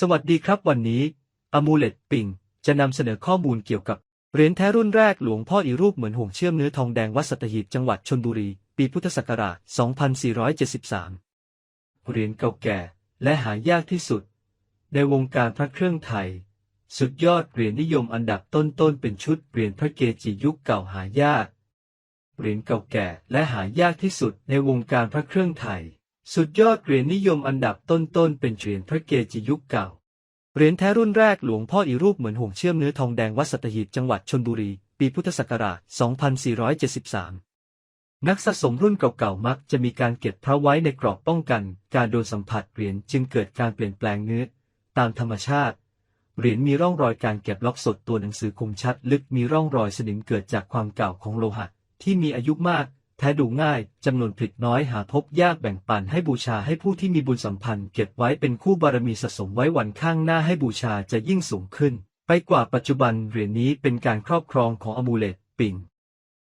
สวัสดีครับวันนี้อมูเลตปิงจะนำเสนอข้อมูลเกี่ยวกับเหรียญแท้รุ่นแรกหลวงพ่ออีรูปเหมือนห่วงเชื่อมเนื้อทองแดงวัดสัตหีบจังหวัดชนบุรี ปีพุทธศักราช 2473 เหรียญเก่าแก่และหายากที่สุด ในวงการพระเครื่องไทย สุดยอดเหรียญนิยมอันดับต้นๆเป็นชุดเหรียญพระเกจิยุคเก่าหายากเหรียญเก่าแก่และหายากที่สุดในวงการพระเครื่องไทย สุดยอดเหรียญนิยมอันดับต้นๆเป็นเหรียญพระเกจิยุคเก่า เหรียญแท้รุ่นแรกหลวงพ่ออีรูปเหมือนห่วงเชื่อมเนื้อทองแดงวัดสัตหีบจังหวัดชนบุรี ปีพุทธศักราช 2473 นักสะสมรุ่นเก่าๆมักจะมีการเก็บพระไว้ในกรอบป้องกัน การโดนสัมผัสเหรียญจึงเกิดการเปลี่ยนแปลงเนื้อ ตามธรรมชาติ เหรียญมีร่องรอยการเก็บล็อกสดตัวหนังสือคมชัด ลึกมีร่องรอยสนิมเกิดจากความเก่าของโลหะที่มีอายุมาก แท้ดูง่ายจำนวนผลิตน้อยหาพบยากแบ่งปันให้บูชาให้ผู้ที่มีบุญสัมพันธ์เก็บไว้เป็นคู่บารมีสะสมไว้วันข้างหน้าให้บูชาจะยิ่งสูงขึ้น ไปกว่าปัจจุบันเหรียญนี้เป็นการครอบครองของอมูเลตปิง